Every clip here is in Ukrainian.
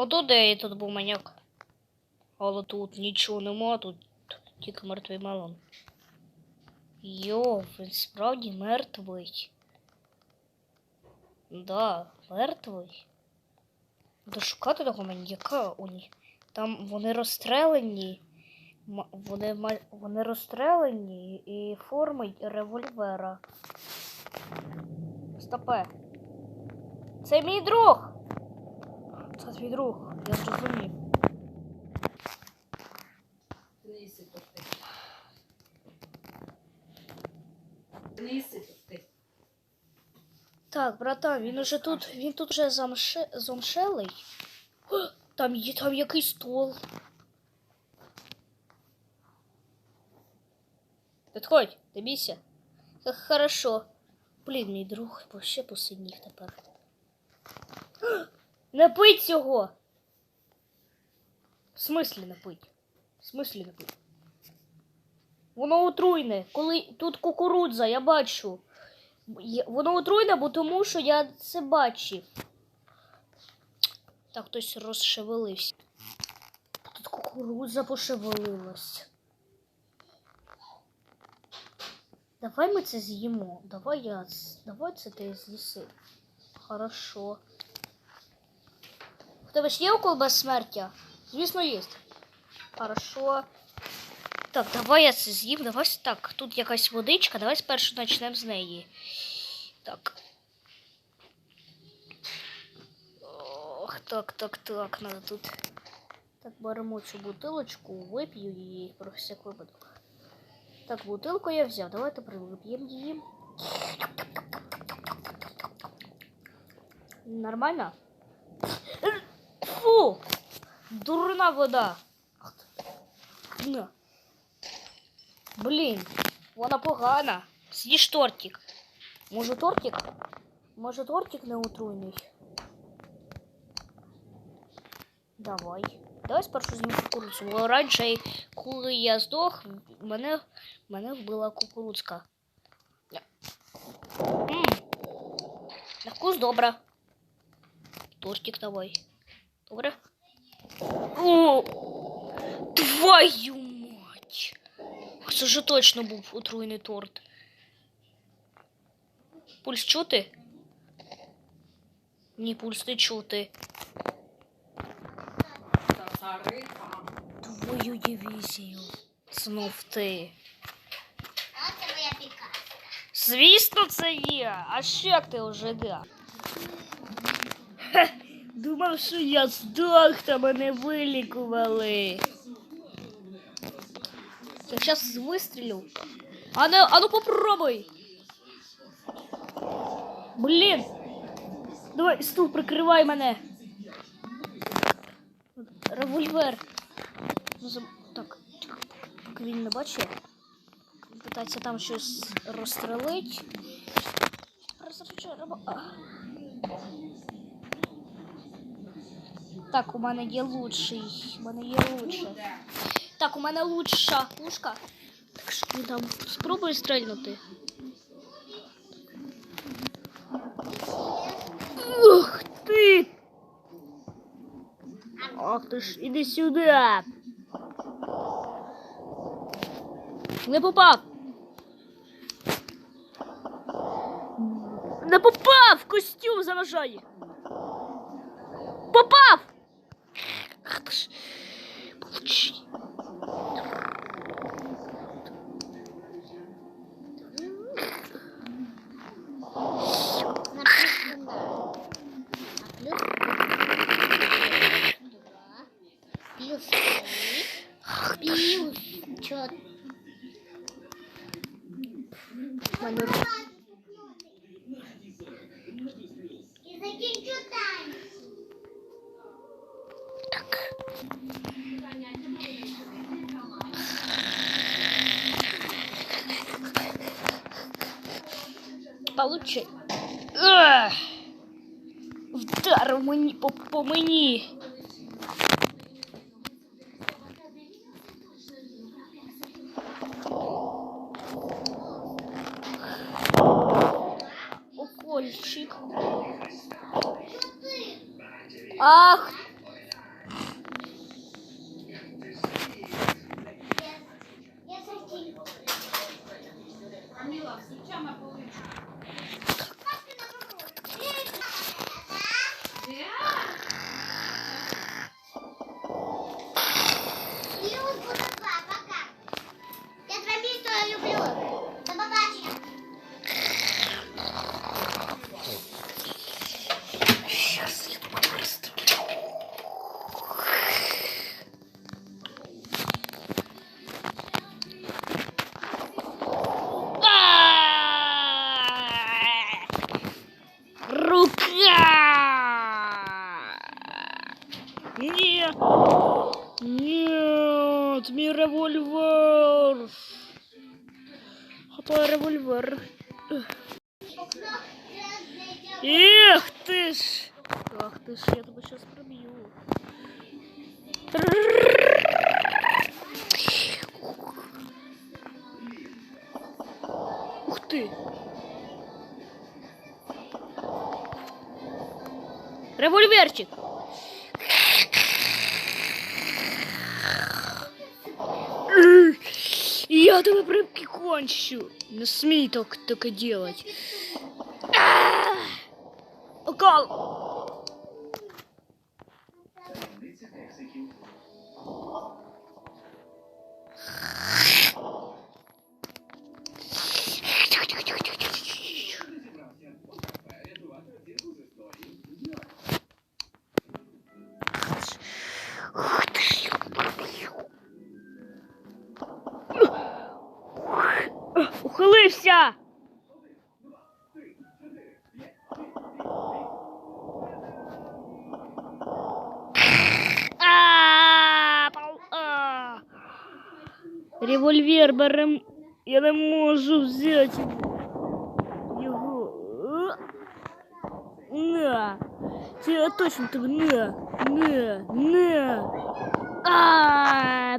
Ото де тут був маньяк. Але тут нічого нема, тут тільки мертвий мелон. Йо, він справді мертвий. Да, мертвий. Треба шукати того маньяка. Уні. Там вони розстрелені. Вони, вони розстрелені і форми револьвера. Стопе. Це мій друг. Це твій друг, я зрозумів. Ти. Ти. Так, братан, він уже тут, він тут вже замше, замшелий. О, Там є там якийсь стол. Підходь, бійся. Хорошо. Блін, мій друг ще посинів тепер. Не пить цього. В смислі не пить? В смислі не пить? Воно отруйне. Коли тут кукурудза, я бачу. Воно отруйне, бо тому що я це бачив. Так, хтось розшевелився. Тут кукурудза пошевелилась. Давай ми це з'їмо. Давай я. Давай це ти з'їси. Хорошо. В тебе ж є укол безсмертя? Звісно, є. Хорошо. Так, давай я це з'їм. Давай так. Тут якась водичка. Давай спершу почнемо з неї. Так. Ох, так, так, так, надо тут. Так, беремо цю бутилочку, вип'ю її про всяк випадок. Так, бутилку я взяв. Давайте вип'ємо її. Нормально? Фу! Дурна вода. На. Блін, вона погана. З'їж тортик. Може тортик? Може тортик не отруйний? Давай. Давай спершу з'їм кукурудзу. Бо раніше, коли я здох, мене, мене вбила кукурудзка. На вкус добре. Тортик давай. Добре? О! Твою мать! Це вже точно був отруйний торт. Пульс чути? Ні, пульс не чути. Твою дивізію. Знов ти. Оце моя пікарка. Звісно, це є. А що як ти вже да? Думав, що я здох, та мене вилікували. Я зараз вистрілю. А ну, а ну попробуй. Блін. Давай, стул, прикривай мене. Револьвер. Ну, Так, поки він не бачить. Питається там щось розстрелить. А. Так, у мене є лучший. У мене є лучше. Так, у мене лучша пушка. Так що я там спробую стрельнути. Ух ти! Ах ти ж, іди сюди. Не попав. Не попав! Костюм заважає. Попав! Ах ти ж. Получи. На плюс одна. Получи. Ах! Вдарив по, по мені. Укольчик. Ах Ах ти ж, я тебе щас проб'ю. Ух ти! Револьверчик! Эх, Я тебе прикончу! Не смей так таке делать. Револьвер берем. Я не можу взяти його. На. Це я точно тебе на. На. На. А.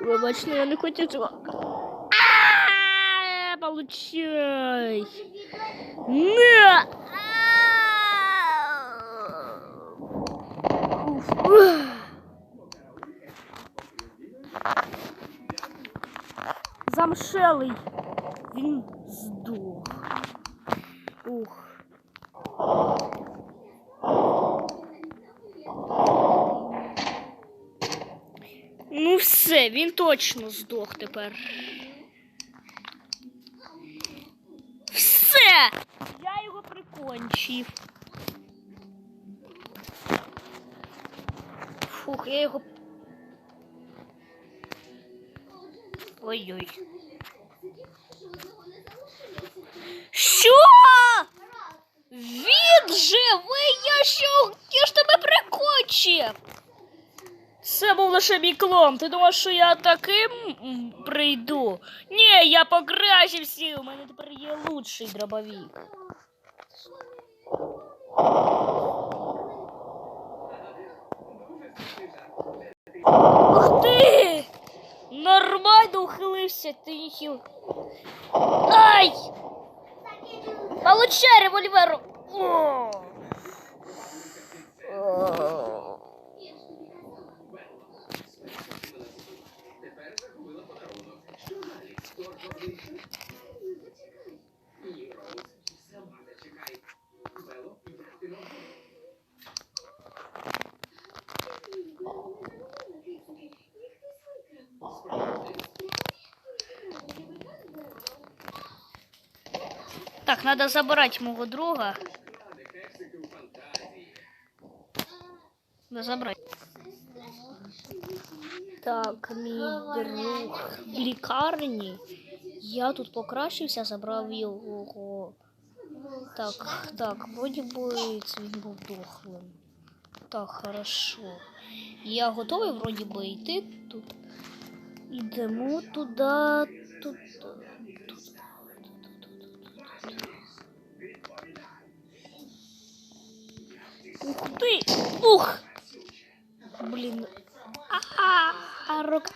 Вибачте, я не хотів цього. А, Получай. А. Уф. Замшелий. Він здох. Ух. Ну все, він точно здох тепер. Все! Я його прикончив. Фух, я його. Ой-ой. Що? Він живий, я що? Я ж тебе прикончив. Це був лише мій клон. Ти думав, що я таким прийду? Ні, я покращився. У мене тепер є лучший дробовик. Ух ти! Нормально ухилився, ти ніхіл. Ай! Получай револьвер! Так, надо забрать моего друга. Надо забрать. Так, мій друг в лікарні. Я тут покращився, забрав його. Так, так, вроді би це він був дохлим. Так, хорошо. Я готовий вроді би йти тут. Ідемо тут. тут. Ух ты! Ух! Блин. А, а, рука.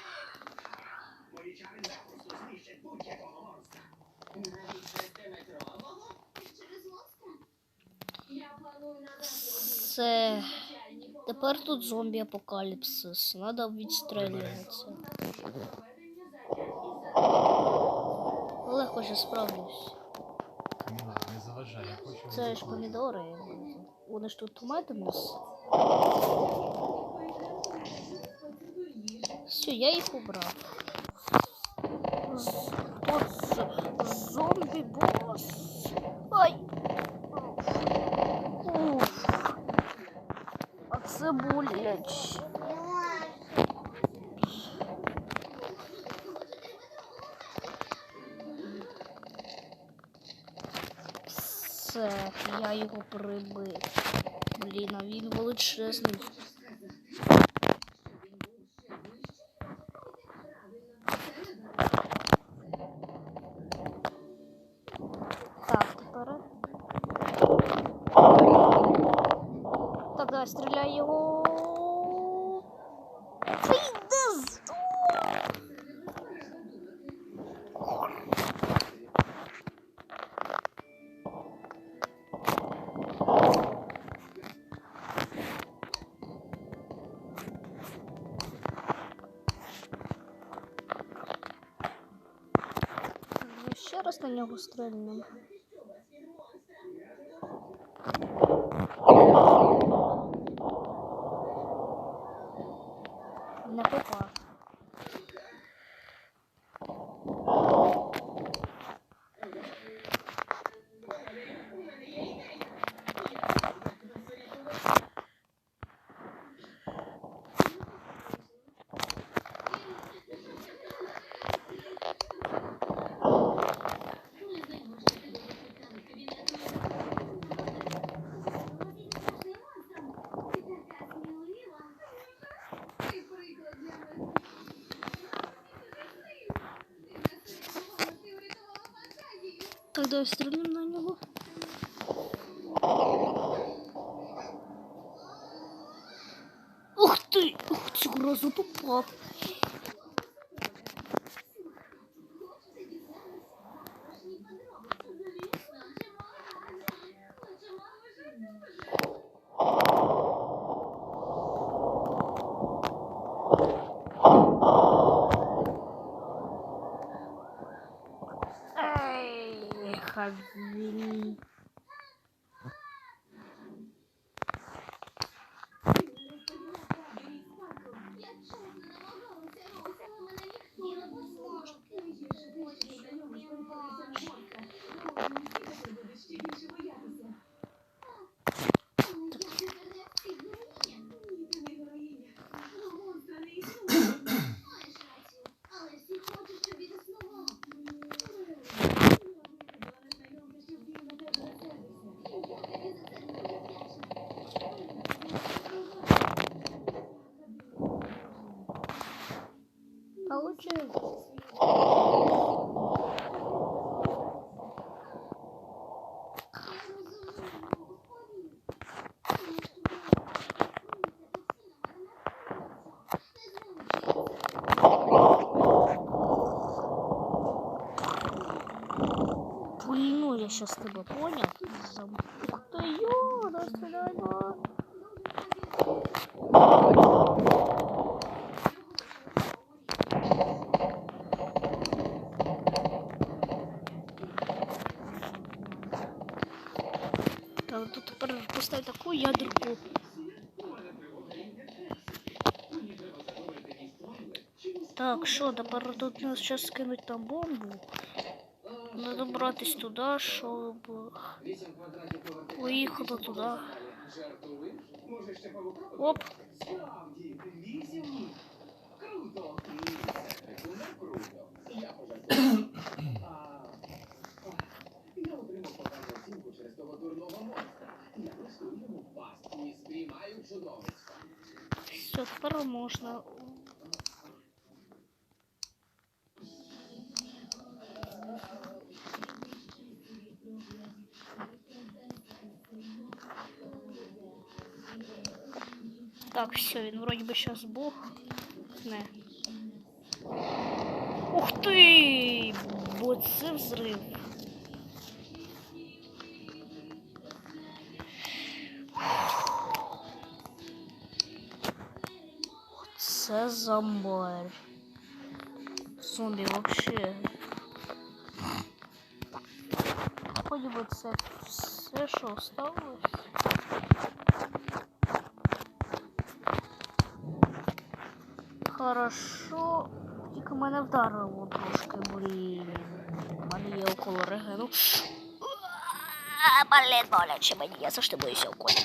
Це тепер тут зомбі апокаліпсис. Надо відстрілюватися. Легко ще справлюсь. Каміла, не заважай, я хочу. Це ж помідори. В нас. Все, я їх убрав. Я его прибив. Блин, а він величезний. Так, тепер. Так, давай стріляй. На нього стрельнемо. Не попав. Давай стрельнем на него. Ух ты! Ух, ты, гроза попав. Ей, Пульну я сейчас тебя понял. Зам- Ух ты, ё, да стреляй, да. Тут поставь таку ядерку. Так, що, тепер тут нас зараз скинуть там бомбу. Надо добратись туди, щоб поїхати туди. Оп. Все, тепер можна. Так, все, він вроді би зараз Бог. Не. Ух ти! Бо це взрив. Це зомбар. Зомбі вообще. Ході би це все, що осталось. Хорошо. Тільки мене вдарило трошки, блін. У мене є около регену. Блін, боляче мені, я завжди боюся уколів.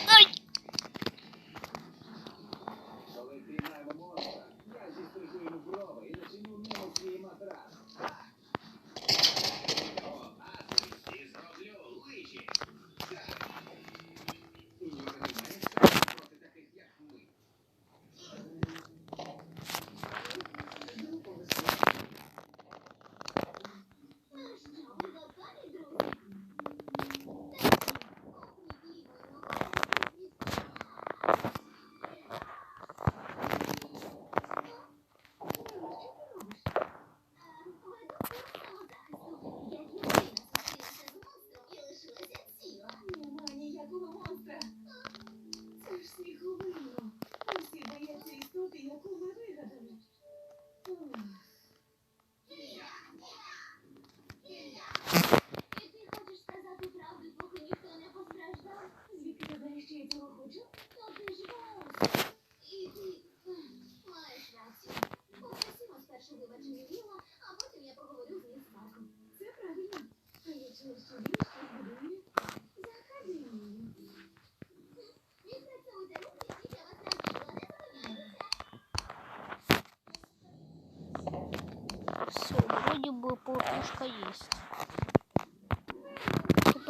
Пупушка есть.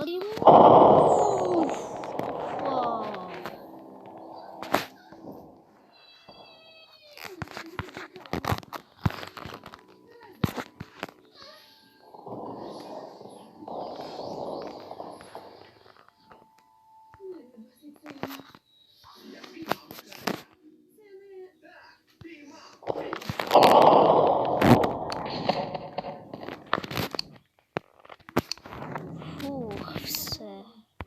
Йому